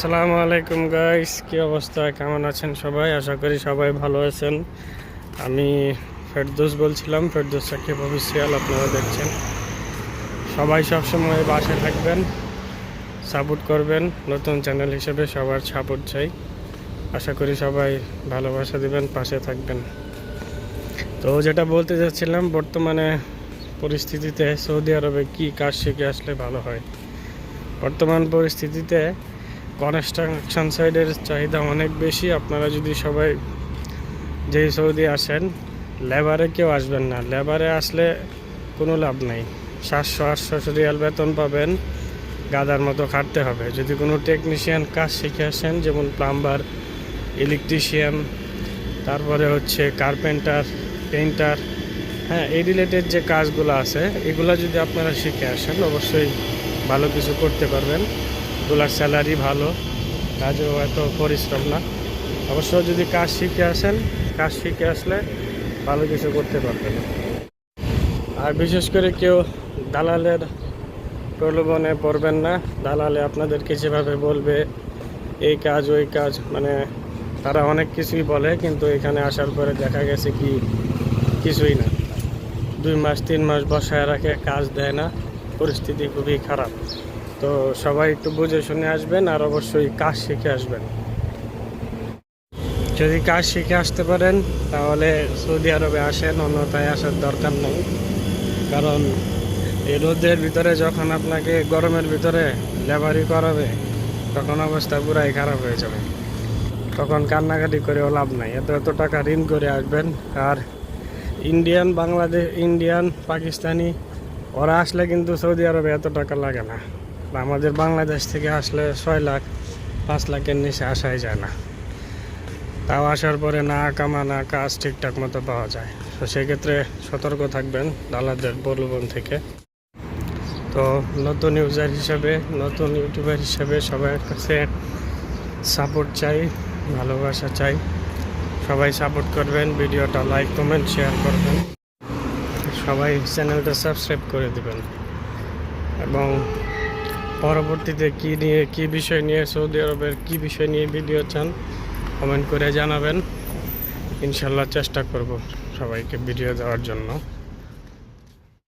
আসসালামু আলাইকুম গাইস কি অবস্থা? কেমন আছেন সবাই? আশা করি সবাই ভালো আছেন। আমি ফেরদোস বলছিলাম, ফেরদোস সাকিব অফিসিয়াল আপনারা দেখছেন। সবাই সবসময় বাসে থাকবেন সাপোর্ট করবেন, নতুন চ্যানেল হিসেবে সবার সাপোর্ট চাই। আশা করি সবাই ভালোবাসা দিবেন, পাশে থাকবেন। তো যেটা বলতে চাচ্ছিলাম বর্তমানে পরিস্থিতিতে সৌদি আরবে কি কাজ শিখে আসলে ভালো হয়? বর্তমান পরিস্থিতিতে কনস্ট্রাকশন সাইডের চাহিদা অনেক বেশি। আপনারা যদি সবাই যেই সৌদি আসেন লেবারে কেউ আসবেন না। লেবারে আসলে কোনো লাভ নাই। সাতশো, আটশো রিয়াল বেতন পাবেন, গাদার মতো খাটতে হবে। যদি কোনো টেকনিশিয়ান কাজ শিখে আসেন, যেমন প্লাম্বার ইলেকট্রিশিয়ান তারপরে হচ্ছে কার্পেন্টার পেইন্টার হ্যাঁ এই রিলেটেড যে কাজগুলো আছে, এগুলো যদি আপনারা শিখে আসেন, অবশ্যই ভালো কিছু করতে পারবেন। এগুলার স্যালারি ভালো, কাজেও এত পরিশ্রম না। অবশ্য যদি কাজ শিখে আসেন, কাজ শিখে আসলে ভালো কিছু করতে পারবেন। আর বিশেষ করে কেউ দালালের প্রলোভনে পড়বেন না। দালালে আপনাদেরকে যেভাবে বলবে, এই কাজ, ওই কাজ মানে তারা অনেক কিছুই বলে, কিন্তু এখানে আসার পরে দেখা গেছে কি, কিছুই না। দুই মাস, তিন মাস বসায় রাখে, কাজ দেয় না। পরিস্থিতি খুবই খারাপ। তো সবাই একটু বুঝে শুনে আসবেন আর অবশ্যই কাজ শিখে আসবেন। যদি কাজ শিখে আসতে পারেন, তাহলে সৌদি আরবে আসেন, অন্যথায় আসার দরকার নেই। কারণ এই রোদের ভিতরে যখন আপনাকে গরমের ভিতরে লেবারি করাবে, তখন অবস্থা পুরাই খারাপ হয়ে যাবে। তখন কান্নাকাটি করেও লাভ নাই। এত এত টাকা ঋণ করে আসবেন। আর ইন্ডিয়ান বাংলাদেশ, ইন্ডিয়ান, পাকিস্তানি, ওরা আসলে কিন্তু সৌদি আরবে এত টাকা লাগে না। আমাদের বাংলাদেশ থেকে আসলে ছয় লাখ, পাঁচ লাখের নিচে আসাই যায় না। তাও আসার পরে না কামা, না কাজ ঠিকঠাক মতো পাওয়া যায়। তো সেক্ষেত্রে সতর্ক থাকবেন দালালদের বলবন থেকে। তো নতুন ইউজার হিসেবে, নতুন ইউটিউবার হিসেবে সবার কাছে সাপোর্ট চাই, ভালোবাসা চাই। সবাই সাপোর্ট করবেন, ভিডিওটা লাইক কমেন্ট শেয়ার করবেন। সবাই চ্যানেলটা সাবস্ক্রাইব করে দেবেন। এবং পরবর্তীতে কি নিয়ে, কি বিষয় নিয়ে সৌদি আরবের কি বিষয় নিয়ে ভিডিও চান কমেন্ট করে জানাবেন। ইনশাল্লাহ চেষ্টা করব সবাইকে ভিডিও দেওয়ার জন্য।